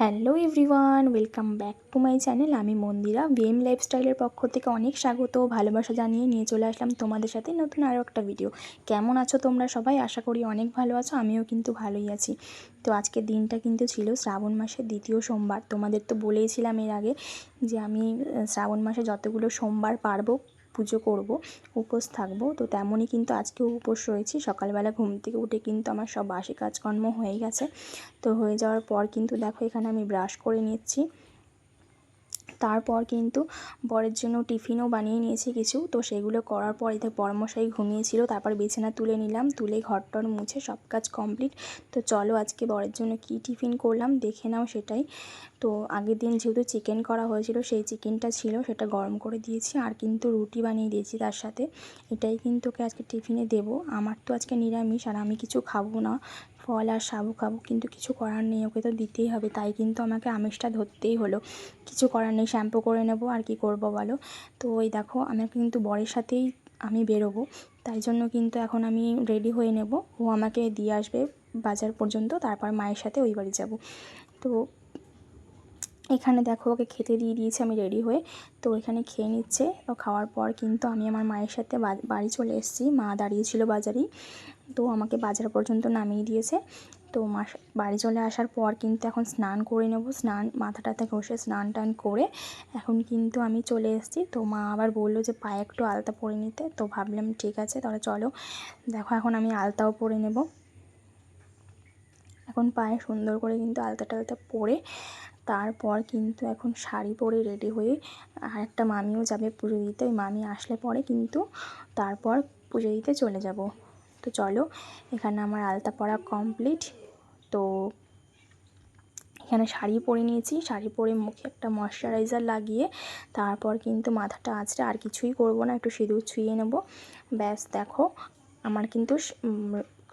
Hello everyone, welcome back to my channel. আমি Mandira VM লাইফস্টাইলের পক্ষ থেকে অনেক স্বাগত, ভালোবাসা জানিয়ে নিয়ে চলে আসলাম তোমাদের সাথে নতুন আরও একটা ভিডিও কেমন আছো তোমরা সবাই? আশা করি অনেক ভালো আছো, আমিও কিন্তু ভালোই আছি। তো আজকের দিনটা কিন্তু ছিল শ্রাবণ মাসের দ্বিতীয় সোমবার। তোমাদের তো বলেইছিলাম এর আগে যে আমি শ্রাবণ মাসে যতগুলো সোমবার পারব পুজো করব, উপোস থাকব। তো তেমনই কিন্তু আজকেও উপোস রয়েছি। সকালবেলা ঘুম থেকে উঠে কিন্তু আমার সব বাসি কাজকর্ম হয়ে গেছে। তো হয়ে যাওয়ার পর কিন্তু দেখো এখানে আমি ব্রাশ করে নিচ্ছি। তারপর কিন্তু বরের জন্য টিফিনও বানিয়ে নিয়েছি কিছু। তো সেগুলো করার পর এতে বরমশাই ঘুমিয়েছিল, তারপর বিছানা তুলে নিলাম, তুলে ঘরটর মুছে সব কাজ কমপ্লিট তো চলো আজকে বরের জন্য কি টিফিন করলাম, দেখে নাও সেটাই। তো আগের দিন যেহেতু চিকেন করা হয়েছিল, সেই চিকেনটা ছিল, সেটা গরম করে দিয়েছি আর কিন্তু রুটি বানিয়ে দিয়েছি তার সাথে। এটাই কিন্তু ওকে আজকে টিফিনে দেবো। আমার তো আজকে নিরামিষ আর আমি কিছু খাব না। ফল আর সাবু খাব কিন্তু কিছু করার নেই, ওকে তো দিতেই হবে। তাই কিন্তু আমাকে আমিষটা ধরতেই হলো। কিছু করার নেই শ্যাম্পু করে নেব আর কি করব বলো? তো ওই দেখো, আমাকে কিন্তু বরের সাথেই আমি বেরোবো। তাই জন্য কিন্তু এখন আমি রেডি হয়ে নেব। ও আমাকে দিয়ে আসবে বাজার পর্যন্ত, তারপর মায়ের সাথে ওই বাড়ি যাব। তো এখানে দেখো ওকে খেতে দিয়ে দিয়েছি, আমি রেডি হয়ে। তো এখানে খেয়ে নিচ্ছে। তো খাওয়ার পর কিন্তু আমি আমার মায়ের সাথে বাড়ি চলে এসেছি। মা দাঁড়িয়েছিল বাজারেই তো আমাকে বাজার পর্যন্ত নামিয়ে দিয়েছে। তো মা বাড়ি চলে আসার পর কিন্তু এখন স্নান করে নেব। স্নান মাথাটাতে ঘষে স্নান টান করে এখন কিন্তু আমি চলে এসেছি। তো মা আবার বলল যে, পায়ে একটু আলতা পরে নিতে। তো ভাবলাম, ঠিক আছে, তাহলে চলো। দেখো এখন আমি আলতাও পরে নেব। এখন পায়ে সুন্দর করে কিন্তু আলতা টালতা পরে তারপর কিন্তু এখন শাড়ি পরে রেডি হয়ে আর একটা মামিও যাবে পুজো দিতে। ওই মামি আসলে পরে কিন্তু তারপর পুজো দিতে চলে যাব। তো চলো, এখানে আমার আলতা পরা কমপ্লিট তো এখানে শাড়ি পরে নিয়েছি। শাড়ি পরে মুখে একটা ময়শ্চারাইজার লাগিয়ে তারপর কিন্তু মাথাটা আঁচড়ে আর কিছুই করব না, একটু সিঁদুর ছুঁয়ে নেব। ব্যাস, দেখো, আমার কিন্তু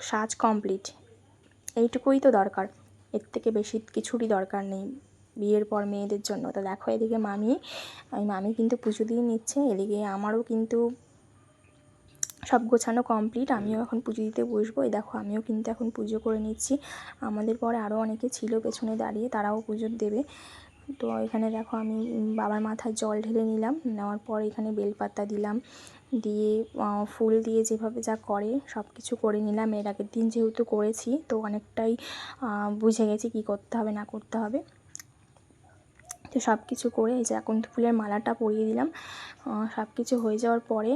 সাজ কমপ্লিট এইটুকুই তো দরকার। এর থেকে বেশি কিছুরই দরকার নেই। বিয়ের পর মেয়েদের জন্য। তো দেখো এদিকে মামি ওই মামি কিন্তু পুজো দিয়ে নিচ্ছে, এদিকে আমারও কিন্তু সব গোছানো কমপ্লিট আমিও এখন পুজো দিতে বসবো। এই দেখো, আমিও কিন্তু এখন পুজো করে নিচ্ছি। আমাদের পরে আরও অনেকে ছিল পেছনে দাঁড়িয়ে, তারাও পুজো দেবে। তো এখানে দেখো আমি বাবার মাথায় জল ঢেলে নিলাম, নেওয়ার পর এখানে বেলপাতা দিলাম, দিয়ে ফুল দিয়ে যেভাবে যা করে সব কিছু করে নিলাম। এর আগের দিন যেহেতু করেছি, তো অনেকটাই বুঝে গেছি কি করতে হবে, না করতে হবে। তো সব কিছু করে এই যে এখন ফুলের মালাটা পরিয়ে দিলাম। সব কিছু হয়ে যাওয়ার পরে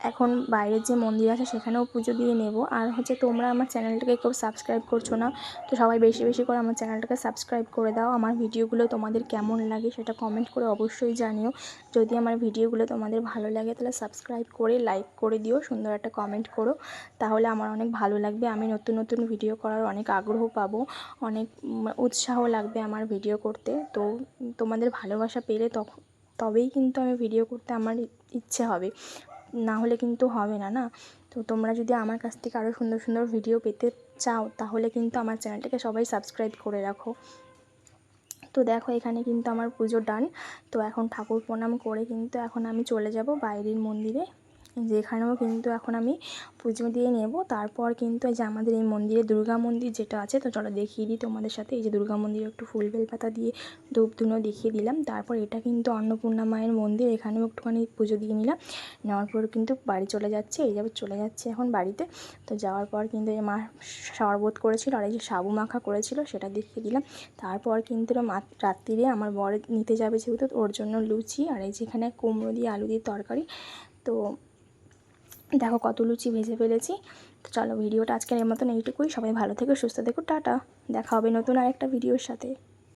এখন বাইরের যে মন্দির আছে সেখানেও পুজো দিয়ে নেব। আর হচ্ছে তোমরা আমার চ্যানেলটাকে কেউ সাবস্ক্রাইব করছ না, তো সবাই বেশি বেশি করে আমার চ্যানেলটাকে সাবস্ক্রাইব করে দাও। আমার ভিডিওগুলো তোমাদের কেমন লাগে সেটা কমেন্ট করে অবশ্যই জানিও। যদি আমার ভিডিওগুলো তোমাদের ভালো লাগে তাহলে সাবস্ক্রাইব করে লাইক করে দিও, সুন্দর একটা কমেন্ট করো। তাহলে আমার অনেক ভালো লাগবে, আমি নতুন নতুন ভিডিও করার অনেক আগ্রহ পাবো, অনেক উৎসাহ লাগবে আমার ভিডিও করতে। তো তোমাদের ভালোবাসা পেলে তখন তবেই কিন্তু আমি ভিডিও করতে আমার ইচ্ছে হবে। না হলে কিন্তু হবে না না? তো তোমরা যদি আমার কাছ থেকে আরও সুন্দর সুন্দর ভিডিও পেতে চাও, তাহলে কিন্তু আমার চ্যানেলটাকে সবাই সাবস্ক্রাইব করে রাখো। তো দেখো, এখানে কিন্তু আমার পুজো ডান তো এখন ঠাকুর প্রণাম করে কিন্তু এখন আমি চলে যাব বাইরের মন্দিরে। যেখানেও কিন্তু এখন আমি পুজো দিয়ে নেব। তারপর কিন্তু এই যে আমাদের এই মন্দিরে দুর্গা মন্দির যেটা আছে, তো চলো দেখিয়ে দিই তোমাদের সাথে। এই যে দুর্গা মন্দিরে একটু ফুল বেলপাতা দিয়ে ধূপ ধুনো দেখিয়ে দিলাম। তারপর এটা কিন্তু অন্নপূর্ণা মায়ের মন্দির, এখানেও একটুখানি পুজো দিয়ে নিলাম। নেওয়ার পর কিন্তু বাড়ি চলে যাচ্ছে, এই যাবে চলে যাচ্ছে এখন বাড়িতে। তো যাওয়ার পর কিন্তু এই মা শরবত করেছিল আর এই যে সাবু মাখা করেছিল, সেটা দেখিয়ে দিলাম। তারপর কিন্তু রাত্রিরে আমার বর নিতে যাবে যেহেতু, ওর জন্য লুচি আর এই যেখানে কুমড়ো দিয়ে আলু দিয়ে তরকারি। তো দেখো কত লুচি ভেজে ফেলেছি। তো চলো ভিডিওটা আজকের এর মতন এইটুকুই। সবাই ভালো থেকো, সুস্থ থেকো, টাটা। দেখা হবে নতুন আরেকটা ভিডিওর সাথে।